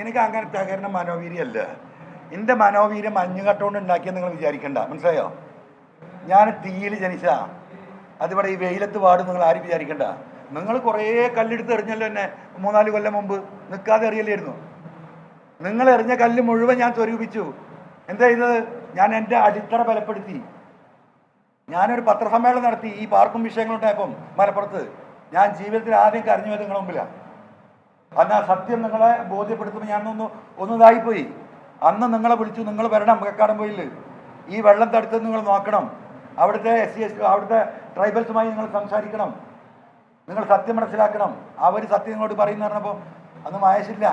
എനിക്ക് അങ്ങനെ തകരുന്ന മനോവീര്യമല്ല എന്റെ മനോവീര്യം മഞ്ഞുകട്ടുകൊണ്ട് ഉണ്ടാക്കിയെന്ന് നിങ്ങൾ വിചാരിക്കണ്ട. മനസ്സിലായോ? ഞാൻ തീയിൽ ജനിച്ച അതിവിടെ ഈ വെയിലത്ത് പാടും നിങ്ങൾ ആരും വിചാരിക്കണ്ട. നിങ്ങൾ കുറേ കല്ലെടുത്ത് എറിഞ്ഞല്ലോ എന്നെ മൂന്നാൽ കൊല്ലം മുമ്പ്. നിൽക്കാതെ എറിയല്ലായിരുന്നു നിങ്ങൾ എറിഞ്ഞ കല്ല് മുഴുവൻ ഞാൻ സ്വരൂപിച്ചു. എന്താ ചെയ്തത്? ഞാൻ എന്റെ അടിത്തറ ബലപ്പെടുത്തി. ഞാനൊരു പത്രസമ്മേളനം നടത്തി ഈ പാർക്കും വിഷയങ്ങളുണ്ടായപ്പം മലപ്പുറത്ത്. ഞാൻ ജീവിതത്തിൽ ആദ്യം കരഞ്ഞു വരും നിങ്ങളുടെ മുമ്പിലാണ് അന്ന് ആ സത്യം നിങ്ങളെ ബോധ്യപ്പെടുത്തുമ്പോൾ ഞാൻ ഒന്ന് ഇതായിപ്പോയി. അന്ന് നിങ്ങളെ വിളിച്ചു നിങ്ങൾ വരണം കക്കാടം പോയില്ല? ഈ വെള്ളം തടുത്ത് നിങ്ങൾ നോക്കണം. അവിടുത്തെ എസ് സി എസ് അവിടുത്തെ ട്രൈബൽസുമായി നിങ്ങൾ സംസാരിക്കണം. നിങ്ങൾ സത്യം മനസ്സിലാക്കണം. അവർ സത്യം ഇങ്ങോട്ട് പറയുന്ന പറഞ്ഞപ്പോൾ അന്ന് മായശില്ല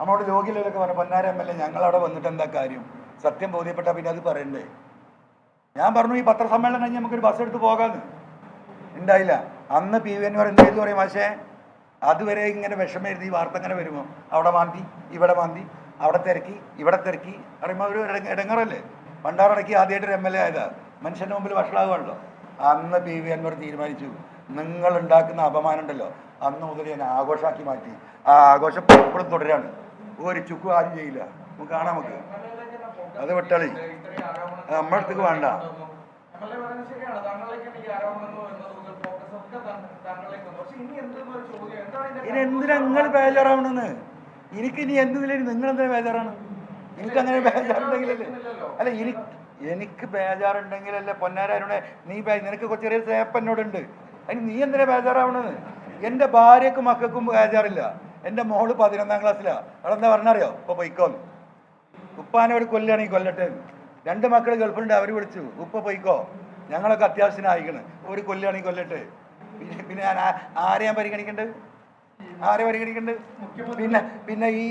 നമ്മളോട് രോഗികളൊക്കെ പറഞ്ഞു പൊന്നാര എം എൽ എ ഞങ്ങളവിടെ വന്നിട്ട് എന്താ കാര്യം? സത്യം ബോധ്യപ്പെട്ടാൽ പിന്നെ അത് പറയണ്ടേ? ഞാൻ പറഞ്ഞു ഈ പത്രസമ്മേളനം കഴിഞ്ഞ് നമുക്കൊരു ബസ് എടുത്ത് പോകാമെന്ന് ഉണ്ടായില്ല അന്ന് പി വി എൻവർ എന്ത് ചെയ്തു പറയും പക്ഷേ അതുവരെ ഇങ്ങനെ വിഷമെഴുതി ഈ വാർത്ത അങ്ങനെ വരുമോ? അവിടെ മാന്തി ഇവിടെ മാന്തി അവിടെ തിരക്കി ഇവിടെ തിരക്കി. പറയുമ്പോൾ ഒരു ഇടങ്ങ- ഇടങ്ങറല്ലേ? പണ്ടാറടക്കി ആദ്യമായിട്ട് ഒരു എം എൽ എ ആയതാ. മനുഷ്യന്റെ മുമ്പിൽ വഷളാകുമല്ലോ അന്ന് പി വി അൻവർ തീരുമാനിച്ചു നിങ്ങൾ ഉണ്ടാക്കുന്ന അപമാനം ഉണ്ടല്ലോ അന്ന് മുതൽ ഞാൻ ആഘോഷമാക്കി മാറ്റി. ആ ആഘോഷം ഇപ്പോഴും തുടരാണ്. ഒരു ചുക്കു ആരും ചെയ്യില്ല. നമുക്ക് കാണാം നമുക്ക്. അത് വിട്ടളി. നമ്മളടുത്തേക്ക് വേണ്ട. ഇനി എന്തിനാ നിങ്ങൾ ബേജാറാവണെന്ന് എനിക്ക് ഇനി എന്തിനും നിങ്ങൾ എന്തിനാ ബേജാറാണ് എനിക്ക് അങ്ങനെ ബേജാറുണ്ടെങ്കിലല്ലേ? അല്ല എനിക്ക് എനിക്ക് ബേജാറുണ്ടെങ്കിലല്ലേ? പൊന്നാരാരുടെ നീ നിനക്ക് ചെറിയ സേപ്പ് എന്നോടുണ്ട് അതിന് നീ എന്തിനാ ബേജാറാവണെന്ന് എന്റെ ഭാര്യക്കും മക്കൾക്കും ബേജാറില്ല. എന്റെ മോൾ പതിനൊന്നാം ക്ലാസ്സിലാ. അവളെന്താ പറഞ്ഞറിയോ? ഇപ്പൊ പൊയ്ക്കോന്ന്. ഉപ്പാനെ ഒരു ഈ കൊല്ലട്ടെ രണ്ട് മക്കൾ ഗൾഫിലുണ്ട് അവർ വിളിച്ചു. ഉപ്പ പൊയ്ക്കോ. ഞങ്ങളൊക്കെ അത്യാവശ്യത്തിന് ആയിക്കണ് ഒരു കൊല്ലാണ് ഈ കൊല്ലട്ടെ പിന്നെ പിന്നെ ഞാൻ ആരെ ഞാൻ പരിഗണിക്കണ്ടത് ആരെ പരിഗണിക്കണ്ട്? പിന്നെ പിന്നെ ഈ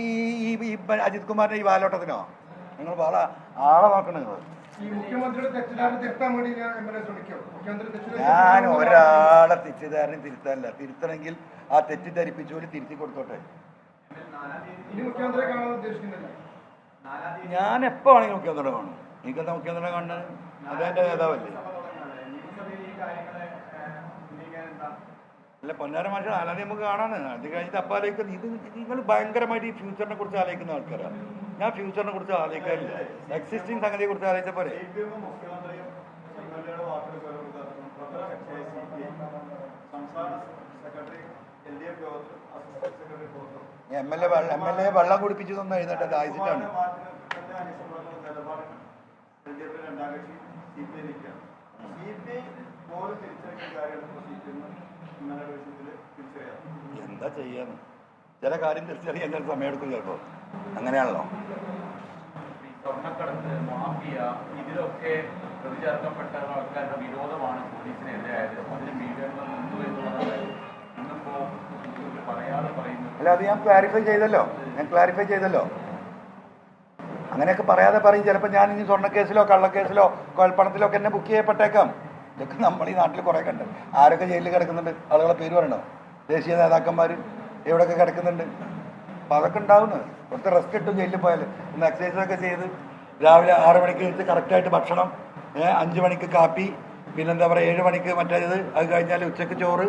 ഈ അജിത് കുമാറിന്റെ ഈ വാലോട്ടത്തിനോ? നിങ്ങൾ വള ആളെ നോക്കണം നിങ്ങൾ. മുഖ്യമന്ത്രിയുടെ ഞാൻ ഒരാളെ തെറ്റിദ്ധാരണ തിരുത്താനില്ല. തിരുത്തണമെങ്കിൽ ആ തെറ്റിദ്ധരിപ്പിച്ചോൽ തിരുത്തി കൊടുത്തോട്ടെ. ഞാൻ എപ്പോ വേണമെങ്കിൽ മുഖ്യമന്ത്രി കാണും. എനിക്കെന്താ മുഖ്യമന്ത്രി കാണുന്നത്? അതെന്റെ നേതാവല്ലേ? അല്ല പൊന്നാര മാഷ അല്ലാതെ നമുക്ക് കാണാണ് അത് കഴിഞ്ഞിട്ട് അപ്പം ആലോചിക്കുന്നത് ഇത് നിങ്ങൾ ഭയങ്കരമായിട്ട് ഈ ഫ്യൂച്ചറിനെ കുറിച്ച് ആലോചിക്കുന്ന ആൾക്കാരാണ്. ഞാൻ ഫ്യൂച്ചറിനെ കുറിച്ച് ആലോചിക്കാറില്ല. എക്സിസ്റ്റിംഗ് സംഗതിയെ കുറിച്ച് ആലോചിച്ച പോലെ I M L A M L A വെള്ളം കുടിപ്പിച്ചു തന്നെ എഴുന്നേറ്റ് അത് അയച്ചിട്ടാണ് സി പി ഐ ഐ പോലും തിരിച്ചറിയുന്ന കാര്യങ്ങൾ സി പി തിരിച്ചറിയാം എന്താ ചെയ്യാന്ന്? ചില കാര്യം തിരിച്ചറിയാൻ ചില സമയമെടുക്കും ചിലപ്പോൾ അങ്ങനെയാണല്ലോ. സ്വർണക്കടത്ത് മാഫിയ ഇതിലൊക്കെ പ്രതി ചേർക്കപ്പെട്ട ആൾക്കാരുടെ വിരോധമാണ് പോലീസിനെതിരായത് അതിന് മീഡിയകൾ നിന്നു എന്നുള്ളതാണ് ഇന്നിപ്പോ മുഖ്യമന്ത്രി പറയാതെ പറയുന്നത്. അല്ല അത് ഞാൻ ക്ലാരിഫൈ ചെയ്തല്ലോ. ഞാൻ ക്ലാരിഫൈ ചെയ്തല്ലോ. അങ്ങനെയൊക്കെ പറയാതെ പറയും. ചിലപ്പോൾ ഞാൻ ഇനി സ്വർണക്കേസിലോ കള്ളക്കേസിലോ കൊൽപ്പണത്തിലോ ഒക്കെ എന്നെ ബുക്ക് ചെയ്യപ്പെട്ടേക്കാം. ഇതൊക്കെ നമ്മൾ ഈ നാട്ടിൽ കുറേ കണ്ട്. ആരൊക്കെ ജയിലിൽ കിടക്കുന്നുണ്ട്? ആളുകളെ പേര് പറയണോ? ദേശീയ നേതാക്കന്മാർ എവിടെയൊക്കെ കിടക്കുന്നുണ്ട്? അപ്പം അതൊക്കെ ഉണ്ടാവുന്നത് കുറച്ച് റെസ്റ്റ് കിട്ടും ജയിലിൽ പോയാൽ ഒന്ന് എക്സസൈസൊക്കെ ചെയ്ത് രാവിലെ ആറ് മണിക്ക് എഴുത്ത് കറക്റ്റായിട്ട് ഭക്ഷണം ഏഹ് അഞ്ച് മണിക്ക് കാപ്പി പിന്നെന്താ പറയുക ഏഴ് മണിക്ക് മറ്റേത് അത് കഴിഞ്ഞാൽ ഉച്ചയ്ക്ക് ചോറ്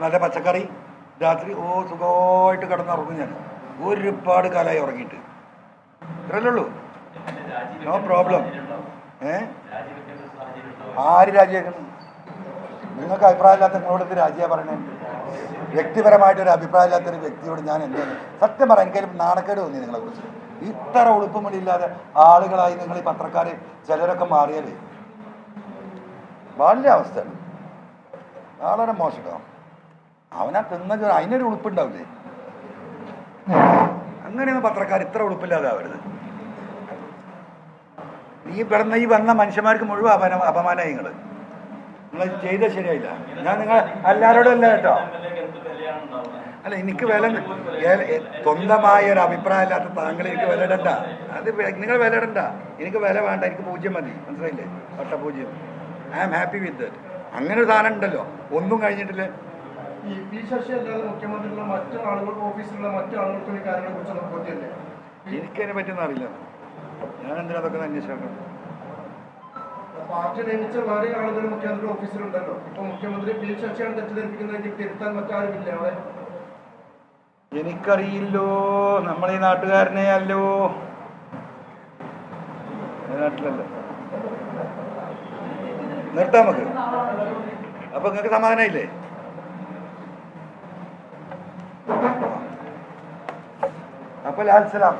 നല്ല പച്ചക്കറി. രാത്രി ഓ സുഖമായിട്ട് കിടന്നുറങ്ങും ഞാൻ ഒരുപാട് കാലമായി ഉറങ്ങിയിട്ട്. ഇത്രയല്ലേ ഉള്ളൂ? നോ പ്രോബ്ലം ഏ? ആര് രാജിയാക്കണം നിങ്ങൾക്ക് അഭിപ്രായമില്ലാത്ത നിങ്ങളോട് രാജിയാ പറയണേ? വ്യക്തിപരമായിട്ട് ഒരു അഭിപ്രായമില്ലാത്തൊരു വ്യക്തിയോട് ഞാൻ എന്താണ് സത്യം പറയാം എനിക്കതിൽ നാണക്കേട് തോന്നി നിങ്ങളെ കുറിച്ച് ഇത്ര ഉളുപ്പുമണിയില്ലാതെ ആളുകളായി നിങ്ങൾ ഈ പത്രക്കാർ ചിലരൊക്കെ മാറിയാലേ വലിയ അവസ്ഥയാണ്. വളരെ മോശം. അവനാ തിന്ന അതിനൊരു ഉളുപ്പുണ്ടാവില്ലേ അങ്ങനെയൊന്നും പത്രക്കാർ ഇത്ര ഉളുപ്പില്ലാതെ ആവരുത്. ഈ പിറന്ന ഈ വന്ന മനുഷ്യന്മാർക്ക് മുഴുവൻ അപമാനം അപമാനമായി നിങ്ങൾ നിങ്ങൾ ചെയ്ത ശരിയായില്ല. ഞാൻ നിങ്ങൾ എല്ലാവരോടും അല്ല കേട്ടോ. അല്ല എനിക്ക് വില സ്വന്തമായ ഒരു അഭിപ്രായം ഇല്ലാത്ത താങ്കൾ എനിക്ക് വില ഇടണ്ട. അത് നിങ്ങൾ വില ഇടണ്ട. എനിക്ക് വില വേണ്ട. എനിക്ക് പൂജ്യം മതി. മനസ്സിലായില്ലേ? വട്ട പൂജ്യം. I am happy with that അങ്ങനെ ഒരു സാധനം ഉണ്ടല്ലോ. ഒന്നും കഴിഞ്ഞിട്ടില്ല. ഈ പി ശശി അല്ലാതെ മുഖ്യമന്ത്രിയുള്ള മറ്റു ആളുകൾ ഓഫീസിലുള്ള മറ്റു ആളുകൾക്കും ഈ കാര്യങ്ങളെ കുറിച്ച് എനിക്കതിനെ പറ്റിയൊന്നും അറിയില്ല. ഞാൻ എന്തിനാ അതൊക്കെ അന്വേഷിക്കണം? പാർട്ടി നിയമിച്ച വളരെ ആളുകൾ മുഖ്യമന്ത്രി ഓഫീസിലുണ്ടല്ലോ. ഇപ്പൊ മുഖ്യമന്ത്രി പി ശശിയാണ് തെറ്റിദ്ധരിപ്പിക്കുന്നതെങ്കിൽ തിരുത്താൻ മറ്റാരുമില്ല അവിടെ. എനിക്കറിയില്ലോ. നമ്മളീ നാട്ടുകാരനെ അല്ലോ. നാട്ടിലല്ല. നിർത്താം നമുക്ക്. അപ്പൊ നിങ്ങൾക്ക് സമാധാനമില്ലേ അപ്പൊ ലാൽ സലാം.